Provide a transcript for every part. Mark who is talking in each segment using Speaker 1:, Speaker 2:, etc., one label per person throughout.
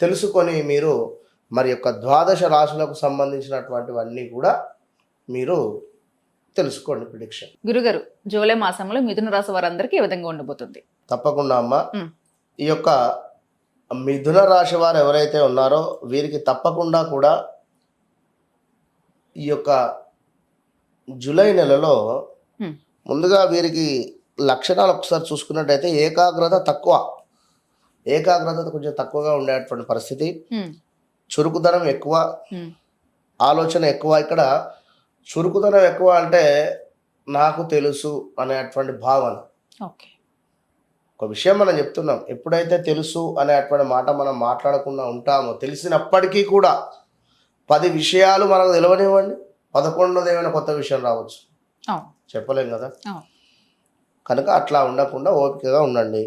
Speaker 1: తెలుసుకొని మీరు మరి యొక్క ద్వాదశ రాశులకు సంబంధించినటువంటివన్నీ కూడా మీరు తెలుసుకోండి ప్రిడిక్షన్
Speaker 2: గురుగారు జూలై మాసంలో మిథున రాశి వారందరికీ ఏ విధంగా ఉండబోతుంది
Speaker 1: తప్పకుండా అమ్మ. ఈ యొక్క మిథున రాశి వారు ఎవరైతే ఉన్నారో వీరికి తప్పకుండా కూడా ఈ యొక్క జూలై నెలలో. ముందుగా వీరికి లక్షణాలు ఒకసారి చూసుకున్నట్టయితే ఏకాగ్రత తక్కువ ఏకాగ్రత కొంచెం తక్కువగా ఉండేటువంటి పరిస్థితి. చురుకుదనం ఎక్కువ. ఆలోచన ఎక్కువ. ఇక్కడ చురుకుదనం ఎక్కువ అంటే నాకు తెలుసు అనేటువంటి భావన.
Speaker 2: ఓకే.
Speaker 1: ఒక విషయం మనం చెప్తున్నాం. ఎప్పుడైతే తెలుసు అనేటువంటి మాట మనం మాట్లాడకుండా ఉంటామో తెలిసినప్పటికీ కూడా పది విషయాలు మనకు తెలియనివ్వండి పదకొండోది ఏమైనా కొత్త విషయం రావచ్చు. చెప్పలేం కదా? కనుక అట్లా ఉండకుండా ఓపికగా ఉండండి.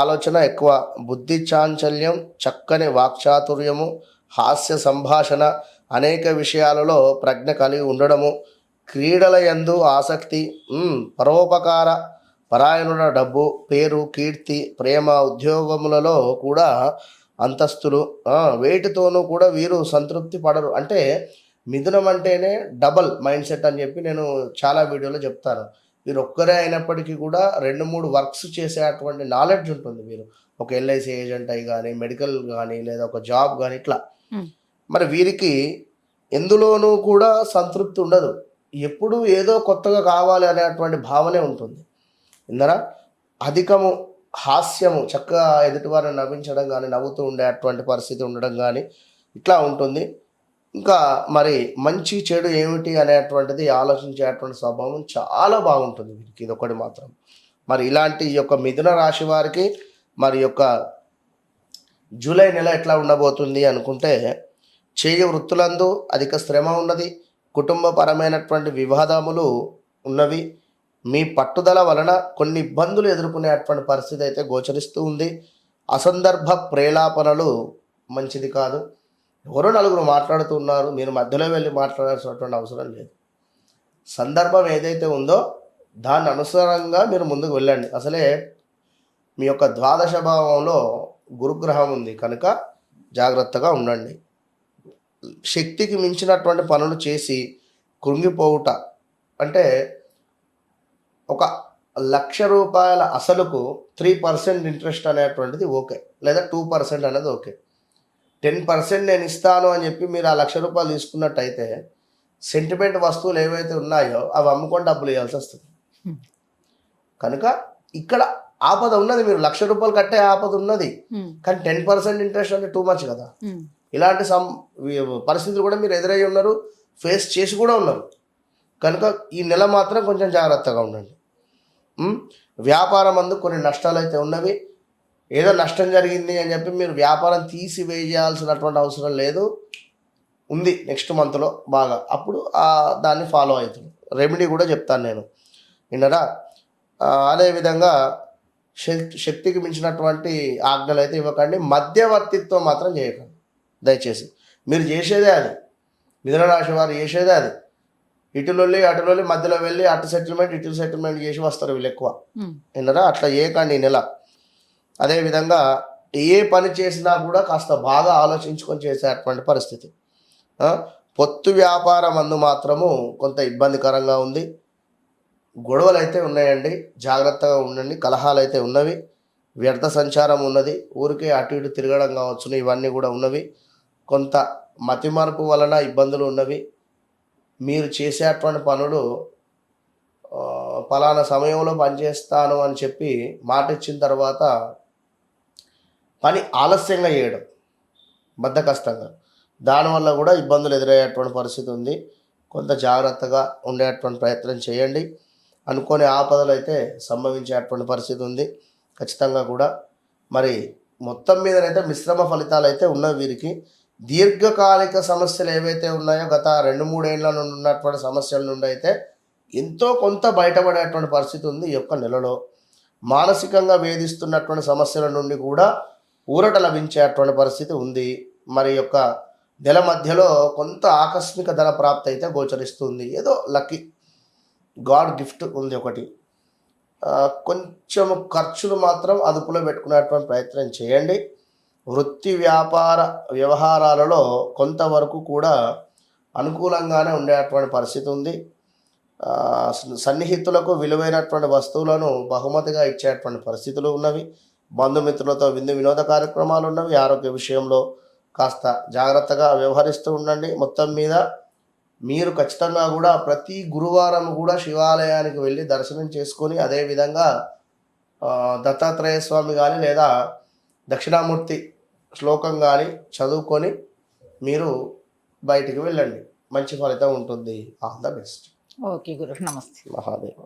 Speaker 1: ఆలోచన ఎక్కువ. బుద్ధి చాంచల్యం చక్కని వాక్చాతుర్యము హాస్య సంభాషణ అనేక విషయాలలో ప్రజ్ఞ కలిగి ఉండడము క్రీడల యందు ఆసక్తి పరోపకార పరాయణుల డబ్బు పేరు కీర్తి ప్రేమ ఉద్యోగములలో కూడా అంతస్తులు. వేటితోనూ కూడా వీరు సంతృప్తి పడరు. అంటే మిథునం అంటేనే డబల్ మైండ్ సెట్ అని చెప్పి నేను చాలా వీడియోలో చెప్తాను. వీరు ఒక్కరే అయినప్పటికీ కూడా రెండు మూడు వర్క్స్ చేసేటువంటి నాలెడ్జ్ ఉంటుంది వీరు. ఒక ఎల్ఐసి ఏజెంట్ అయి కానీ మెడికల్ కానీ లేదా ఒక జాబ్ కానీ ఇట్లా. మరి వీరికి ఎందులోనూ కూడా సంతృప్తి ఉండదు. ఎప్పుడు ఏదో కొత్తగా కావాలి అనేటువంటి భావనే ఉంటుంది. ఇందరా అధికము హాస్యము చక్కగా ఎదుటివారిని నవ్వించడం కానీ నవ్వుతూ ఉండేటువంటి పరిస్థితి ఉండడం కానీ ఇట్లా ఉంటుంది. ఇంకా మరి మంచి చెడు ఏమిటి అనేటువంటిది ఆలోచించేటువంటి స్వభావం చాలా బాగుంటుంది వీరికి. ఇది ఒకటి మాత్రం. మరి ఇలాంటి ఈ యొక్క మిథున రాశి వారికి మరి యొక్క జూలై నెల ఎట్లా ఉండబోతుంది అనుకుంటే చేయ వృత్తులందు అధిక శ్రమ ఉన్నది కుటుంబపరమైనటువంటి వివాదములు ఉన్నవి మీ పట్టుదల వలన కొన్ని ఇబ్బందులు ఎదుర్కొనేటువంటి పరిస్థితి అయితే గోచరిస్తూ ఉంది. అసందర్భ ప్రేలాపనలు మంచిది కాదు. ఎవరో నలుగురు మాట్లాడుతున్నారు మీరు మధ్యలో వెళ్ళి మాట్లాడాల్సినటువంటి అవసరం లేదు. సందర్భం ఏదైతే ఉందో దాని అనుసారంగా మీరు ముందుకు వెళ్ళండి. అసలే మీ యొక్క ద్వాదశ భావంలో గురుగ్రహం ఉంది కనుక జాగ్రత్తగా ఉండండి. శక్తికి మించినటువంటి పనులు చేసి కృంగిపోవుట అంటే ఒక లక్ష రూపాయల అసలుకు త్రీ పర్సెంట్ ఇంట్రెస్ట్ అనేటువంటిది ఓకే లేదా టూ పర్సెంట్ అనేది ఓకే. టెన్ పర్సెంట్ నేను ఇస్తాను అని చెప్పి మీరు ఆ లక్ష రూపాయలు తీసుకున్నట్టయితే సెంటిమెంట్ వస్తువులు ఏవైతే ఉన్నాయో అవి అమ్ముకొని డబ్బులు ఇవ్వాల్సి వస్తుంది. కనుక ఇక్కడ ఆపద ఉన్నది మీరు లక్ష రూపాయలు కట్టే ఆపద ఉన్నది. కానీ టెన్ పర్సెంట్ ఇంట్రెస్ట్ అంటే టూ మచ్ కదా. ఇలాంటి సం పరిస్థితులు కూడా మీరు ఎదురై ఉన్నారు ఫేస్ చేసి కూడా ఉన్నారు. కనుక ఈ నెల మాత్రం కొంచెం జాగ్రత్తగా ఉండండి. వ్యాపారం అందు కొన్ని నష్టాలు అయితే ఉన్నవి. ఏదో నష్టం జరిగింది అని చెప్పి మీరు వ్యాపారం తీసివేయాల్సినటువంటి అవసరం లేదు. ఉంది నెక్స్ట్ మంత్లో బాగా. అప్పుడు దాన్ని ఫాలో అవుతుంది. రెమెడీ కూడా చెప్తాను నేను. విన్నరా? అదేవిధంగా శక్- శక్తికి మించినటువంటి ఆజ్ఞలు అయితే ఇవ్వకండి. మధ్యవర్తిత్వం మాత్రం చేయకండి. దయచేసి. మీరు చేసేదే అది. మిథున రాశి వారు చేసేదే అది. ఇటులొల్లి అటులొల్లి మధ్యలో వెళ్ళి అటు సెటిల్మెంట్ ఇటు సెటిల్మెంట్ చేసి వస్తారు వీళ్ళు ఎక్కువ. విన్నరా? అట్లా చేయకండి ఈ నెల. అదేవిధంగా ఏ పని చేసినా కూడా కాస్త బాగా ఆలోచించుకొని చేసేటువంటి పరిస్థితి. పొత్తు వ్యాపారం అందు మాత్రము కొంత ఇబ్బందికరంగా ఉంది. గొడవలు అయితే ఉన్నాయండి. జాగ్రత్తగా ఉండండి. కలహాలు అయితే ఉన్నవి. వ్యర్థ సంచారం ఉన్నది. ఊరికే అటు ఇటు తిరగడం కావచ్చు ఇవన్నీ కూడా ఉన్నవి. కొంత మతిమరుపు వలన ఇబ్బందులు ఉన్నవి. మీరు చేసేటువంటి పనులు పలానా సమయంలో పనిచేస్తాను అని చెప్పి మాట ఇచ్చిన తర్వాత పని ఆలస్యంగా చేయడం బద్దకష్టంగా దానివల్ల కూడా ఇబ్బందులు ఎదురయ్యేటువంటి పరిస్థితి ఉంది. కొంత జాగ్రత్తగా ఉండేటువంటి ప్రయత్నం చేయండి. అనుకోని ఆపదలు అయితే సంభవించేటువంటి పరిస్థితి ఉంది. ఖచ్చితంగా కూడా. మరి మొత్తం మీదనైతే మిశ్రమ ఫలితాలు అయితే ఉన్న వీరికి. దీర్ఘకాలిక సమస్యలు ఏవైతే ఉన్నాయో గత రెండు మూడేళ్ళ నుండి ఉన్నటువంటి సమస్యల నుండి అయితే ఎంతో కొంత బయటపడేటువంటి పరిస్థితి ఉంది ఈ యొక్క నెలలో. మానసికంగా వేధిస్తున్నటువంటి సమస్యల నుండి కూడా ఊరట లభించేటువంటి పరిస్థితి ఉంది. మరి యొక్క నెల మధ్యలో కొంత ఆకస్మిక ధన ప్రాప్తి అయితే గోచరిస్తుంది. ఏదో లక్కీ గాడ్ గిఫ్ట్ ఉంది ఒకటి. కొంచెం ఖర్చులు మాత్రం అదుపులో పెట్టుకునేటువంటి ప్రయత్నం చేయండి. వృత్తి వ్యాపార వ్యవహారాలలో కొంతవరకు కూడా అనుకూలంగానే ఉండేటువంటి పరిస్థితి ఉంది. సన్నిహితులకు విలువైనటువంటి వస్తువులను బహుమతిగా ఇచ్చేటువంటి పరిస్థితులు ఉన్నవి. బంధుమిత్రులతో విందు వినోద కార్యక్రమాలు ఉన్నవి. ఆరోగ్య విషయంలో కాస్త జాగ్రత్తగా వ్యవహరిస్తూ ఉండండి. మొత్తం మీద మీరు ఖచ్చితంగా కూడా ప్రతి గురువారం కూడా శివాలయానికి వెళ్ళి దర్శనం చేసుకొని అదేవిధంగా దత్తాత్రేయ స్వామి కానీ లేదా దక్షిణామూర్తి శ్లోకం కానీ చదువుకొని మీరు బయటికి వెళ్ళండి. మంచి ఫలితం ఉంటుంది. All the best.
Speaker 2: ఓకే గురు. నమస్తే.
Speaker 1: మహాదేవ.